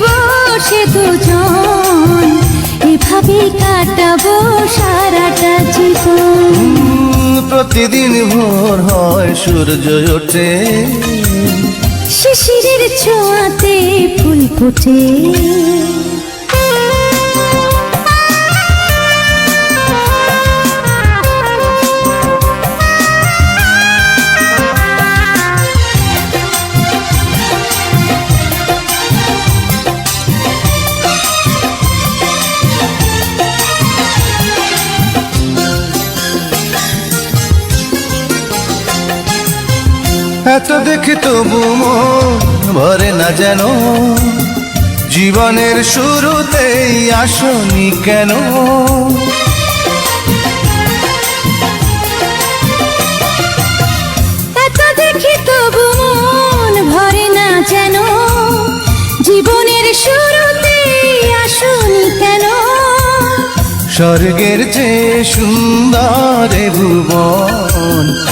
বসে দুজন এভাবে কাটাবো সারাটা জীবন। প্রতিদিন ভোর হয় সূর্য ওঠে। শিশিরের ছোঁয়াতে ফুল ফোটে। এত দেখে তবু ভরে না যেন। জীবনের শুরুতেই আসনি কেন? এত দেখি তবু মন ভরে না যেন। জীবনের আসনি কেন? স্বর্গের চেয়ে সুন্দর ভুবন